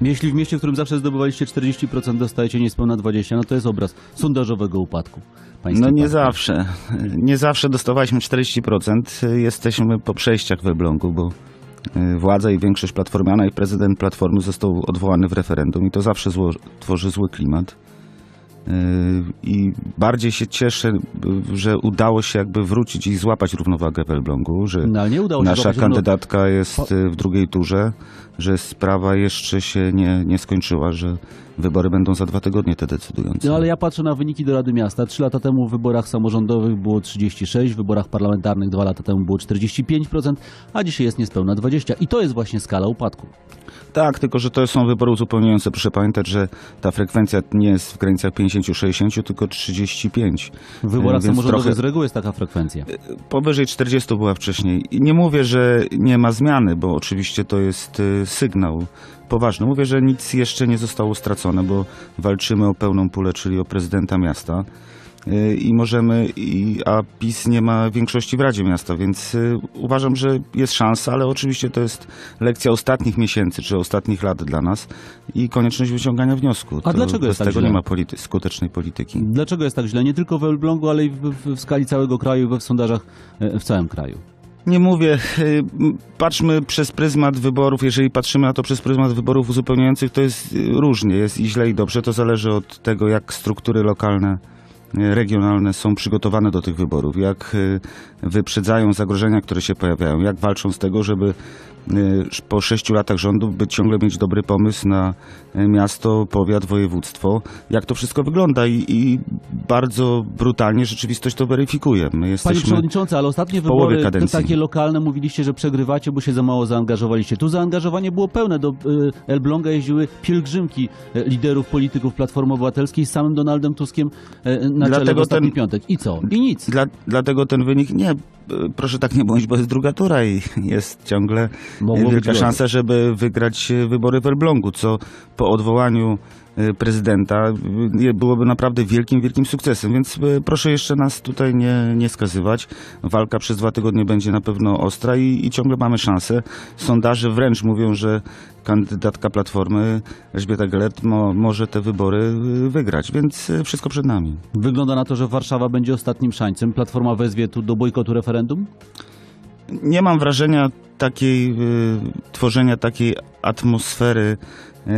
Jeśli w mieście, w którym zawsze zdobywaliście 40%, dostajecie niespełna 20%, no to jest obraz sondażowego upadku. No nie partii. zawsze. Nie zawsze dostawaliśmy 40%. Jesteśmy po przejściach w Elblągu, bo y, władza i większość platformiana i prezydent Platformy został odwołany w referendum i to zawsze zło, tworzy zły klimat. Y, I bardziej się cieszę, że udało się jakby wrócić i złapać równowagę w Elblągu, że No, nasza kandydatka jest y, w drugiej turze, że sprawa jeszcze się nie, nie skończyła, że wybory będą za dwa tygodnie te decydujące. No ale ja patrzę na wyniki do Rady Miasta. Trzy lata temu w wyborach samorządowych było 36, w wyborach parlamentarnych dwa lata temu było 45%, a dzisiaj jest niespełna 20%. I to jest właśnie skala upadku. Tak, tylko że to są wybory uzupełniające. Proszę pamiętać, że ta frekwencja nie jest w granicach 50-60, tylko 35. W wyborach Więc samorządowych trochę- z reguły jest taka frekwencja. Powyżej 40 była wcześniej. I nie mówię, że nie ma zmiany, bo oczywiście to jest y, sygnał poważny. Mówię, że nic jeszcze nie zostało stracone, bo walczymy o pełną pulę, czyli o prezydenta miasta. Y, I możemy, i, a PiS nie ma większości w Radzie Miasta, więc y, uważam, że jest szansa, ale oczywiście to jest lekcja ostatnich miesięcy, czy ostatnich lat dla nas i konieczność wyciągania wniosku. A To dlaczego jest tak tego źle? nie ma polity- skutecznej polityki. Dlaczego jest tak źle? Nie tylko w Elblągu, ale i w, w, w skali całego kraju we w sondażach e, w całym kraju. Nie mówię, y, patrzmy przez pryzmat wyborów, jeżeli patrzymy na to przez pryzmat wyborów uzupełniających, to jest y, różnie, jest i źle i dobrze, to zależy od tego, jak struktury lokalne, y, regionalne są przygotowane do tych wyborów, jak wyprzedzają zagrożenia, które się pojawiają, jak walczą z tego, żeby po sześciu latach rządów by ciągle mieć dobry pomysł na y, miasto, powiat, województwo, jak to wszystko wygląda i, i bardzo brutalnie rzeczywistość to weryfikuje. My Panie jesteśmy... Przewodniczący, ale ostatnie wybory kadencji. takie lokalne mówiliście, że przegrywacie, bo się za mało zaangażowaliście. Tu zaangażowanie było pełne. Do y, Elbląga jeździły pielgrzymki liderów polityków Platformy Obywatelskiej z samym Donaldem Tuskiem na czele w Dlatego ostatni ten- piątek. I co? I nic. Dla, dlatego ten wynik nie, proszę tak nie bądź, bo jest druga tura i jest ciągle Mogło wielka szansa, żeby wygrać wybory w Elblągu, co po odwołaniu prezydenta e, nie- byłoby naprawdę wielkim, wielkim sukcesem. Więc e, proszę jeszcze nas tutaj nie, nie skazywać. Walka przez dwa tygodnie będzie na pewno ostra i, i ciągle mamy szansę. Sondaże wręcz mówią, że kandydatka Platformy Elżbieta Gelert mo, może te wybory wygrać, więc wszystko przed nami. Wygląda na to, że Warszawa będzie ostatnim szańcem. Platforma wezwie tu do bojkotu referendum? nie mam wrażenia takiej, y, tworzenia takiej atmosfery y,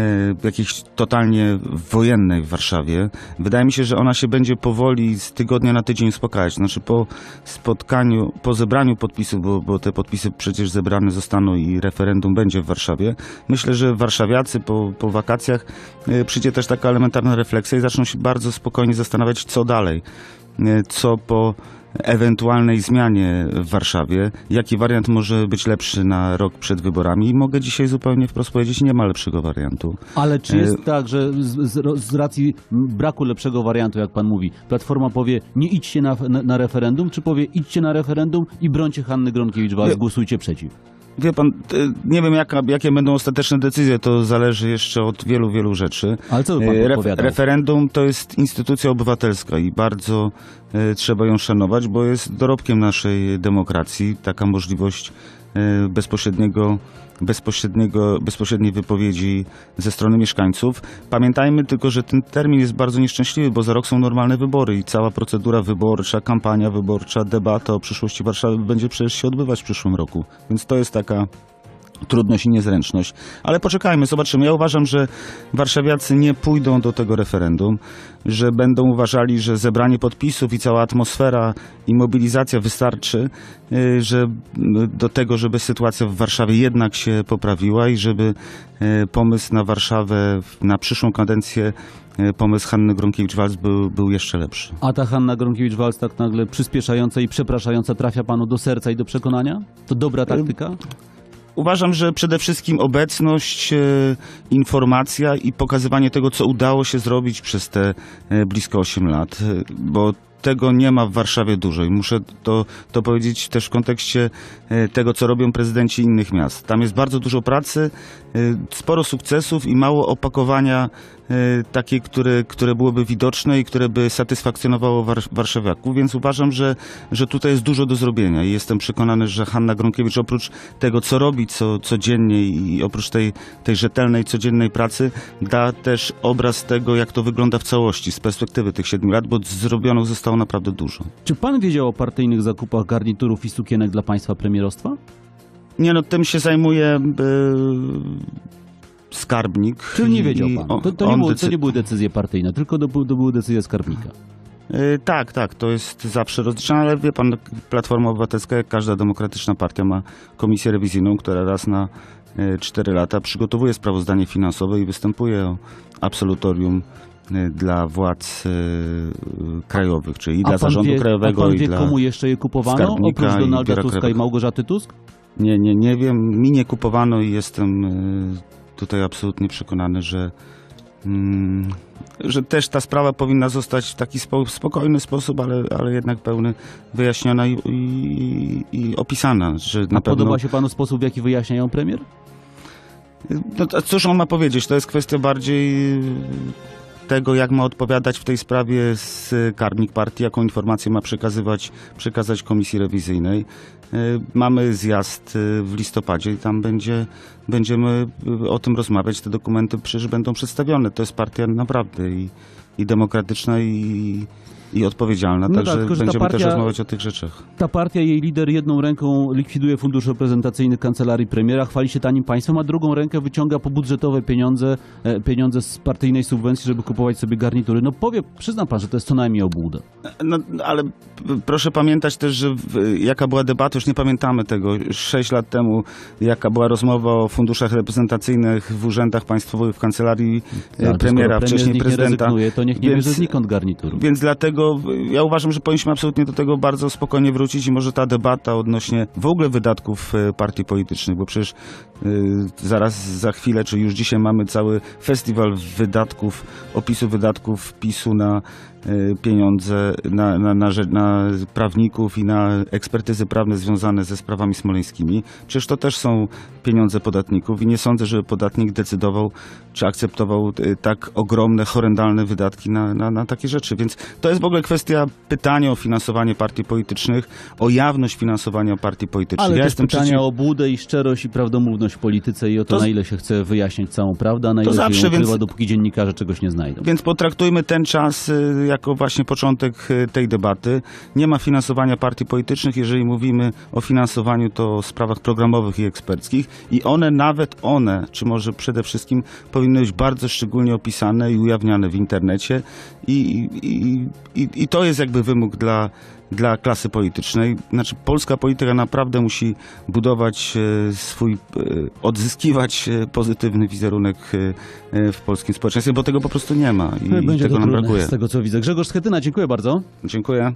jakiejś totalnie wojennej w Warszawie. Wydaje mi się, że ona się będzie powoli z tygodnia na tydzień uspokajać. Znaczy po spotkaniu, po zebraniu podpisów, bo, bo te podpisy przecież zebrane zostaną i referendum będzie w Warszawie. Myślę, że warszawiacy po, po wakacjach y, przyjdzie też taka elementarna refleksja i zaczną się bardzo spokojnie zastanawiać, co dalej. Co po ewentualnej zmianie w Warszawie, jaki wariant może być lepszy na rok przed wyborami i mogę dzisiaj zupełnie wprost powiedzieć, nie ma lepszego wariantu. Ale czy E, jest tak, że z, z, z racji braku lepszego wariantu, jak pan mówi, Platforma powie nie idźcie na, na, na referendum, czy powie idźcie na referendum i brońcie Hanny Gronkiewicz-Waltz, Nie. głosujcie przeciw? Wie pan, nie wiem jaka, jakie będą ostateczne decyzje, to zależy jeszcze od wielu, wielu rzeczy. Ale co by pan E, Ref- referendum to jest instytucja obywatelska i bardzo e, trzeba ją szanować, bo jest dorobkiem naszej demokracji taka możliwość bezpośredniego, bezpośredniego, bezpośredniej wypowiedzi ze strony mieszkańców. Pamiętajmy tylko, że ten termin jest bardzo nieszczęśliwy, bo za rok są normalne wybory i cała procedura wyborcza, kampania wyborcza, debata o przyszłości Warszawy będzie przecież się odbywać w przyszłym roku. Więc to jest taka trudność i niezręczność. Ale poczekajmy, zobaczymy. Ja uważam, że warszawiacy nie pójdą do tego referendum, że będą uważali, że zebranie podpisów i cała atmosfera i mobilizacja wystarczy, y, że y, do tego, żeby sytuacja w Warszawie jednak się poprawiła i żeby y, pomysł na Warszawę na przyszłą kadencję, pomysł Hanny Gronkiewicz-Waltz był, był jeszcze lepszy. A ta Hanna Gronkiewicz-Waltz tak nagle przyspieszająca i przepraszająca trafia panu do serca i do przekonania? To dobra taktyka? Uważam, że przede wszystkim obecność, e, informacja i pokazywanie tego, co udało się zrobić przez te e, blisko 8 lat, e, bo tego nie ma w Warszawie dużo i muszę to, to powiedzieć też w kontekście tego, co robią prezydenci innych miast. Tam jest bardzo dużo pracy, sporo sukcesów i mało opakowania takie, które, które byłoby widoczne i które by satysfakcjonowało war, warszawiaków, więc uważam, że, że tutaj jest dużo do zrobienia i jestem przekonany, że Hanna Gronkiewicz oprócz tego, co robi co, codziennie i oprócz tej, tej rzetelnej, codziennej pracy, da też obraz tego, jak to wygląda w całości z perspektywy tych siedmiu lat, bo zrobiono zostało naprawdę dużo. Czy pan wiedział o partyjnych zakupach garniturów i sukienek dla państwa premierostwa? Nie no, tym się zajmuje e, skarbnik. Czy nie i- wiedział i pan? on- To, to, nie, było, decy- to nie były decyzje partyjne, tylko to, to były decyzje skarbnika. E, Tak, tak, to jest zawsze rozliczane, ale wie pan, Platforma Obywatelska, jak każda demokratyczna partia, ma komisję rewizyjną, która raz na e, cztery lata przygotowuje sprawozdanie finansowe i występuje o absolutorium e, dla władz e, krajowych, czyli i dla zarządu wie, krajowego a pan i wie, dla... komu jeszcze je kupowano? Oprócz i Donalda biura Tuska i krajowego. Małgorzaty Tusk? Nie, nie, nie wiem. Mi nie kupowano i jestem e, tutaj absolutnie przekonany, że, mm, że też ta sprawa powinna zostać w taki spo, spokojny sposób, ale, ale jednak pełny wyjaśniona i, i, i opisana. Że na A podoba się panu sposób, w jaki wyjaśnia ją premier? no, cóż on ma powiedzieć? To jest kwestia bardziej tego, jak ma odpowiadać w tej sprawie z karnik partii, jaką informację ma przekazywać, przekazać komisji rewizyjnej. E, Mamy zjazd e, w listopadzie i tam będzie, będziemy e, o tym rozmawiać. Te dokumenty przecież będą przedstawione. To jest partia naprawdę i, i demokratyczna i, i odpowiedzialna. No Także tak, ta będziemy też partia- rozmawiać o tych rzeczach. Ta partia, jej lider jedną ręką likwiduje fundusz reprezentacyjny kancelarii premiera, chwali się tanim państwem, a drugą rękę wyciąga po budżetowe pieniądze, e, pieniądze z partyjnej subwencji, żeby kupować sobie garnitury. No powie, przyzna pan, że to jest co najmniej obłuda. No, ale proszę pamiętać też, że w, jaka była debata, już nie pamiętamy tego, sześć lat temu, jaka była rozmowa o funduszach reprezentacyjnych w urzędach państwowych, w kancelarii to premiera, premier wcześniej prezydenta. Rezygnuje, to niech nie Więc- bierze znikąd garnituru. Więc dlatego ja uważam, że powinniśmy absolutnie do tego bardzo spokojnie wrócić i może ta debata odnośnie w ogóle wydatków e, partii politycznych, bo przecież y, zaraz za chwilę, czy już dzisiaj mamy cały festiwal wydatków, opisu wydatków PiSu na pieniądze, na, na, na, na prawników i na ekspertyzy prawne związane ze sprawami smoleńskimi. Przecież to też są pieniądze podatników i nie sądzę, żeby podatnik decydował, czy akceptował y, tak ogromne, horrendalne wydatki na, na, na takie rzeczy. Więc to jest w ogóle kwestia pytania o finansowanie partii politycznych, o jawność finansowania partii politycznych. Ale ja też pytania przeciw... o obłudę i szczerość i prawdomówność w polityce i o to, To na ile się chce wyjaśnić całą prawdę, a na ile się zawsze, ją ukrywa, więc- dopóki dziennikarze czegoś nie znajdą. Więc potraktujmy ten czas y, jako właśnie początek y, tej debaty. Nie ma finansowania partii politycznych. Jeżeli mówimy o finansowaniu, to o sprawach programowych i eksperckich. I one, nawet one, czy może przede wszystkim, powinny być bardzo szczególnie opisane i ujawniane w internecie. I, i, i, i to jest jakby wymóg dla, dla klasy politycznej. Znaczy, polska polityka naprawdę musi budować e, swój, e, odzyskiwać e, pozytywny wizerunek w polskim społeczeństwie, bo tego po prostu nie ma i, i tego nam trudne brakuje. z tego, co widzę. Grzegorz Schetyna, dziękuję bardzo. Dziękuję.